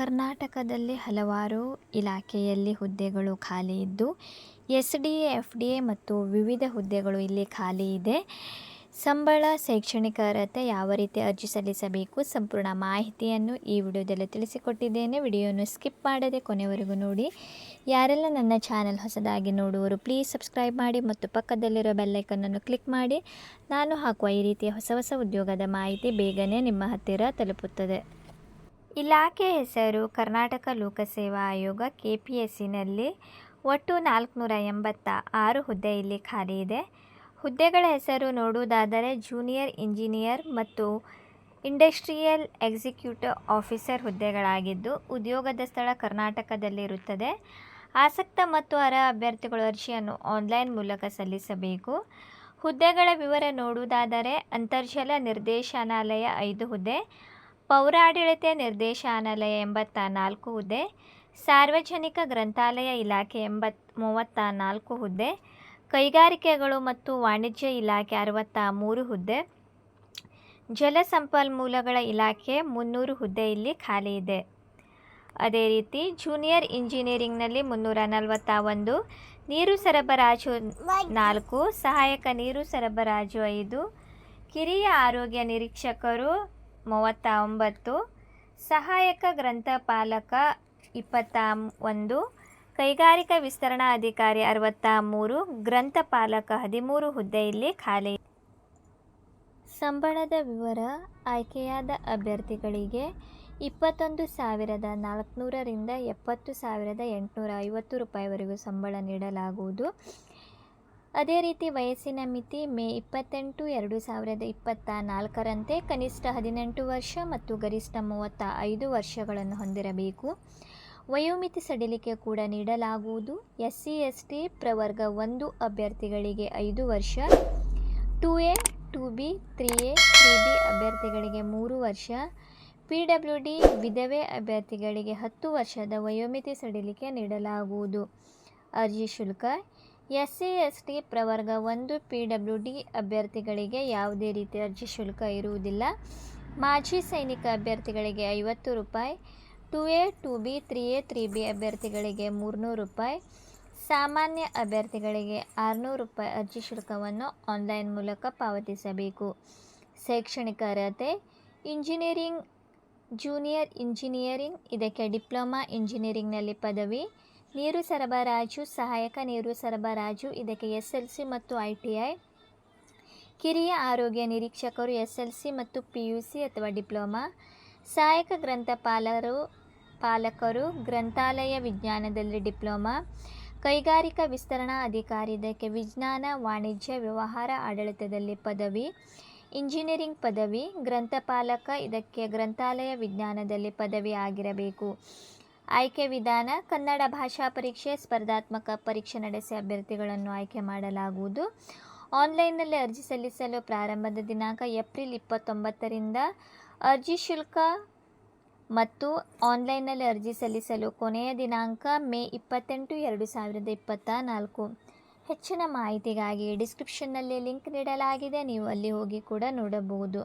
ಕರ್ನಾಟಕದಲ್ಲಿ ಹಲವಾರು ಇಲಾಖೆಯಲ್ಲಿ ಹುದ್ದೆಗಳು ಖಾಲಿ ಇದ್ದು, S D A, F D A ಮತ್ತು ವಿವಿಧ ಹುದ್ದೆಗಳು ಇಲ್ಲಿ ಖಾಲಿ ಇದೆ. ಸಂಬಳ ಶೈಕ್ಷಣಿಕ ಅರ್ಹತೆ ಯಾವ ರೀತಿ ಅರ್ಜಿ ಸಲ್ಲಿಸಬೇಕು ಸಂಪೂರ್ಣ ಮಾಹಿತಿಯನ್ನು ಈ ವಿಡಿಯೋದಲ್ಲಿ ತಿಳಿಸಿಕೊಟ್ಟಿದ್ದೇನೆ. ವಿಡಿಯೋನು ಸ್ಕಿಪ್ ಮಾಡದೆ ಕೊನೆವರೆಗೂ ನೋಡಿ. ಯಾರೆಲ್ಲ ನನ್ನ ಚಾನಲ್ ಹೊಸದಾಗಿ ನೋಡುವರು ಪ್ಲೀಸ್ ಸಬ್ಸ್ಕ್ರೈಬ್ ಮಾಡಿ ಮತ್ತು ಪಕ್ಕದಲ್ಲಿರೋ ಬೆಲ್ಲೈಕನ್ನನ್ನು ಕ್ಲಿಕ್ ಮಾಡಿ. ನಾನು ಹಾಕುವ ಈ ರೀತಿಯ ಹೊಸ ಹೊಸ ಉದ್ಯೋಗದ ಮಾಹಿತಿ ಬೇಗನೆ ನಿಮ್ಮ ಹತ್ತಿರ ತಲುಪುತ್ತದೆ. ಇಲಾಖೆ ಹೆಸರು ಕರ್ನಾಟಕ ಲೋಕಸೇವಾ ಆಯೋಗ ಕೆ ಪಿ ಎಸ್ ಸಿನಲ್ಲಿ ಒಟ್ಟು ನಾಲ್ಕುನೂರ ಎಂಬತ್ತ ಆರು ಹುದ್ದೆ ಇಲ್ಲಿ ಖಾಲಿ ಇದೆ. ಹುದ್ದೆಗಳ ಹೆಸರು ನೋಡುವುದಾದರೆ ಜೂನಿಯರ್ ಇಂಜಿನಿಯರ್ ಮತ್ತು ಇಂಡಸ್ಟ್ರಿಯಲ್ ಎಕ್ಸಿಕ್ಯೂಟಿವ್ ಆಫೀಸರ್ ಹುದ್ದೆಗಳಾಗಿದ್ದು, ಉದ್ಯೋಗದ ಸ್ಥಳ ಕರ್ನಾಟಕದಲ್ಲಿರುತ್ತದೆ. ಆಸಕ್ತ ಮತ್ತು ಅರ್ಹ ಅಭ್ಯರ್ಥಿಗಳು ಅರ್ಜಿಯನ್ನು ಆನ್ಲೈನ್ ಮೂಲಕ ಸಲ್ಲಿಸಬೇಕು. ಹುದ್ದೆಗಳ ವಿವರ ನೋಡುವುದಾದರೆ ಅಂತರ್ಜಲ ನಿರ್ದೇಶನಾಲಯ ಐದು ಹುದ್ದೆ ಪೌರಾಡಳಿತ ನಿರ್ದೇಶನಾಲಯ ಎಂಬತ್ತ ನಾಲ್ಕು ಹುದ್ದೆ, ಸಾರ್ವಜನಿಕ ಗ್ರಂಥಾಲಯ ಇಲಾಖೆ ಎಂಬತ್ ಮೂವತ್ತ ನಾಲ್ಕು ಹುದ್ದೆ, ಕೈಗಾರಿಕೆಗಳು ಮತ್ತು ವಾಣಿಜ್ಯ ಇಲಾಖೆ ಅರವತ್ತ ಮೂರು ಹುದ್ದೆ ಜಲಸಂಪನ್ಮೂಲಗಳ ಇಲಾಖೆ ಮುನ್ನೂರು ಹುದ್ದೆ ಇಲ್ಲಿ ಖಾಲಿ ಇದೆ. ಅದೇ ರೀತಿ ಜೂನಿಯರ್ ಇಂಜಿನಿಯರಿಂಗ್ನಲ್ಲಿ ಮುನ್ನೂರ ನಲವತ್ತ ಒಂದು, ನೀರು ಸರಬರಾಜು ನಾಲ್ಕು, ಸಹಾಯಕ ನೀರು ಸರಬರಾಜು ಐದು, ಕಿರಿಯ ಆರೋಗ್ಯ ನಿರೀಕ್ಷಕರು ಮೂವತ್ತ ಒಂಬತ್ತು ಸಹಾಯಕ ಗ್ರಂಥಪಾಲಕ ಇಪ್ಪತ್ತ ಒಂದು ಕೈಗಾರಿಕಾ ವಿಸ್ತರಣಾ ಅಧಿಕಾರಿ ಅರವತ್ತ ಮೂರು ಗ್ರಂಥಪಾಲಕ ಹದಿಮೂರು. ಹುದ್ದೆ ಇಲ್ಲಿ ಖಾಲಿ. ಸಂಬಳದ ವಿವರ ಆಯ್ಕೆಯಾದ ಅಭ್ಯರ್ಥಿಗಳಿಗೆ ಇಪ್ಪತ್ತೊಂದು ಸಾವಿರದ ನಾಲ್ಕುನೂರರಿಂದ ಎಪ್ಪತ್ತು ಸಾವಿರದ ಎಂಟುನೂರ ಐವತ್ತು ರೂಪಾಯಿವರೆಗೂ ಸಂಬಳ ನೀಡಲಾಗುವುದು. ಅದೇ ರೀತಿ ವಯಸ್ಸಿನ ಮಿತಿ ಮೇ ಇಪ್ಪತ್ತೆಂಟು ಎರಡು ಸಾವಿರದ ಇಪ್ಪತ್ತ ನಾಲ್ಕರಂತೆ ಕನಿಷ್ಠ ಹದಿನೆಂಟು ವರ್ಷ ಮತ್ತು ಗರಿಷ್ಠ ಮೂವತ್ತ ಐದು ವರ್ಷಗಳನ್ನು ಹೊಂದಿರಬೇಕು. ವಯೋಮಿತಿ ಸಡಿಲಿಕೆ ಕೂಡ ನೀಡಲಾಗುವುದು. ಎಸ್ ಸಿ ಎಸ್ ಟಿ ಪ್ರವರ್ಗ ಒಂದು ಅಭ್ಯರ್ಥಿಗಳಿಗೆ ಐದು ವರ್ಷ, two A, two B, three A, three B ಅಭ್ಯರ್ಥಿಗಳಿಗೆ ಮೂರು ವರ್ಷ, ಪಿ ಡಬ್ಲ್ಯೂ ಡಿ ವಿಧವೆ ಅಭ್ಯರ್ಥಿಗಳಿಗೆ ಹತ್ತು ವರ್ಷದ ವಯೋಮಿತಿ ಸಡಿಲಿಕೆ ನೀಡಲಾಗುವುದು. ಅರ್ಜಿ ಶುಲ್ಕ ಎಸ್ ಸಿ ಎಸ್ ಟಿ ಪ್ರವರ್ಗ ಒಂದು ಪಿ ಡಬ್ಲ್ಯೂ ಡಿ ಅಭ್ಯರ್ಥಿಗಳಿಗೆ ಯಾವುದೇ ರೀತಿ ಅರ್ಜಿ ಶುಲ್ಕ ಇರುವುದಿಲ್ಲ. ಮಾಜಿ ಸೈನಿಕ ಅಭ್ಯರ್ಥಿಗಳಿಗೆ ಐವತ್ತು ರೂಪಾಯಿ, two A, two B, three A, three B ಅಭ್ಯರ್ಥಿಗಳಿಗೆ ಮೂರುನೂರು ರೂಪಾಯಿ, ಸಾಮಾನ್ಯ ಅಭ್ಯರ್ಥಿಗಳಿಗೆ ಆರುನೂರು ರೂಪಾಯಿ ಅರ್ಜಿ ಶುಲ್ಕವನ್ನು ಆನ್ಲೈನ್ ಮೂಲಕ ಪಾವತಿಸಬೇಕು. ಶೈಕ್ಷಣಿಕ ಅರ್ಹತೆ, ಇಂಜಿನಿಯರಿಂಗ್, ಜೂನಿಯರ್ ಇಂಜಿನಿಯರಿಂಗ್, ಇದಕ್ಕೆ ಡಿಪ್ಲೊಮಾ ಇಂಜಿನಿಯರಿಂಗ್ನಲ್ಲಿ ಪದವಿ ನೀರು ಸರಬರಾಜು, ಸಹಾಯಕ ನೀರು ಸರಬರಾಜು, ಇದಕ್ಕೆ ಎಸ್ ಎಲ್ ಸಿ ಮತ್ತು ಐ ಟಿ ಐ. ಕಿರಿಯ ಆರೋಗ್ಯ ನಿರೀಕ್ಷಕರು ಎಸ್ ಎಲ್ ಸಿ ಮತ್ತು ಪಿ ಯು ಸಿ ಅಥವಾ ಡಿಪ್ಲೊಮಾ. ಸಹಾಯಕ ಗ್ರಂಥಪಾಲರು, ಪಾಲಕರು, ಗ್ರಂಥಾಲಯ ವಿಜ್ಞಾನದಲ್ಲಿ ಡಿಪ್ಲೊಮಾ. ಕೈಗಾರಿಕಾ ವಿಸ್ತರಣಾ ಅಧಿಕಾರಿ, ಇದಕ್ಕೆ ವಿಜ್ಞಾನ, ವಾಣಿಜ್ಯ, ವ್ಯವಹಾರ, ಆಡಳಿತದಲ್ಲಿ ಪದವಿ. ಇಂಜಿನಿಯರಿಂಗ್ ಪದವಿ. ಗ್ರಂಥಪಾಲಕ, ಇದಕ್ಕೆ ಗ್ರಂಥಾಲಯ ವಿಜ್ಞಾನದಲ್ಲಿ ಪದವಿ ಆಗಿರಬೇಕು. ಆಯ್ಕೆ ವಿಧಾನ ಕನ್ನಡ ಭಾಷಾ ಪರೀಕ್ಷೆ ಸ್ಪರ್ಧಾತ್ಮಕ ಪರೀಕ್ಷೆ ನಡೆಸಿ ಅಭ್ಯರ್ಥಿಗಳನ್ನು ಆಯ್ಕೆ ಮಾಡಲಾಗುವುದು. ಆನ್ಲೈನ್ನಲ್ಲಿ ಅರ್ಜಿ ಸಲ್ಲಿಸಲು ಪ್ರಾರಂಭದ ದಿನಾಂಕ ಏಪ್ರಿಲ್ ಇಪ್ಪತ್ತೊಂಬತ್ತರಿಂದ ಅರ್ಜಿ ಶುಲ್ಕ ಮತ್ತು ಆನ್ಲೈನ್ನಲ್ಲಿ ಅರ್ಜಿ ಸಲ್ಲಿಸಲು ಕೊನೆಯ ದಿನಾಂಕ ಮೇ ಇಪ್ಪತ್ತೆಂಟು, ಎರಡು ಸಾವಿರದ ಇಪ್ಪತ್ತ ನಾಲ್ಕು. ಹೆಚ್ಚಿನ ಮಾಹಿತಿಗಾಗಿ ಡಿಸ್ಕ್ರಿಪ್ಷನ್ನಲ್ಲಿ ಲಿಂಕ್ ನೀಡಲಾಗಿದೆ. ನೀವು ಅಲ್ಲಿ ಹೋಗಿ ಕೂಡ ನೋಡಬಹುದು.